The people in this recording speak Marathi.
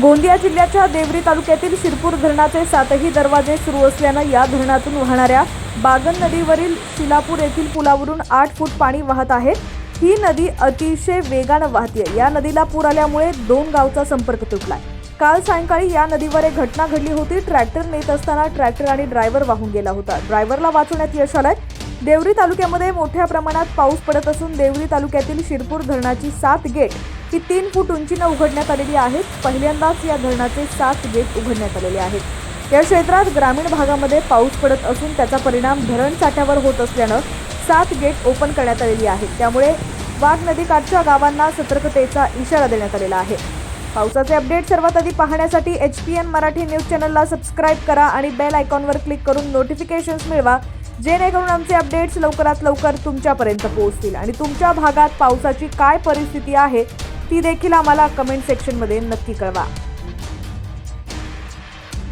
गोंदिया जिल्ह्याच्या देवरी तालुक्यातील शिरपूर धरणाचे सातही दरवाजे सुरू असल्यानं या धरणातून वाहणाऱ्या बागन नदीवरील शिलापूर येथील पुलावरून आठ फूट पाणी वाहत आहे. ही नदी अतिशय वेगानं वाहते. या नदीला पूर आल्यामुळे दोन गावचा संपर्क तुटलाय. काल सायंकाळी या नदीवर एक घटना घडली होती. ट्रॅक्टर नेत असताना ट्रॅक्टर आणि ड्रायव्हर वाहून गेला होता. ड्रायव्हरला वाचवण्यात यश आलंय. देवरी तालुक्यामध्ये मोठ्या प्रमाणात पाऊस पडत असून देवरी तालुक्यातील शिरपूर धरणाची सात गेट ही तीन फूट उंचीनं उघडण्यात आलेली आहेत. पहिल्यांदाच या धरणाचे सात गेट उघडण्यात आलेले आहेत. या क्षेत्रात ग्रामीण भागामध्ये पाऊस पडत असून त्याचा परिणाम धरण साठ्यावर होत असल्यानं सात गेट ओपन करण्यात आलेली आहेत. त्यामुळे वाघ नदीकाठच्या गावांना सतर्कतेचा इशारा देण्यात आलेला आहे. पावसाचे अपडेट सर्वात आधी पाहण्यासाठी H P N Marathi news चॅनलला सबस्क्राईब करा आणि बेल आयकॉनवर क्लिक करून नोटिफिकेशन्स मिळवा जेणेकरून आमचे अपडेट्स लवकरात लवकर तुमच्यापर्यंत पोहोचतील. आणि तुमच्या भागात पावसाची काय परिस्थिती आहे ती देखील आम्हाला कमेंट सेक्शनमध्ये नक्की कळवा.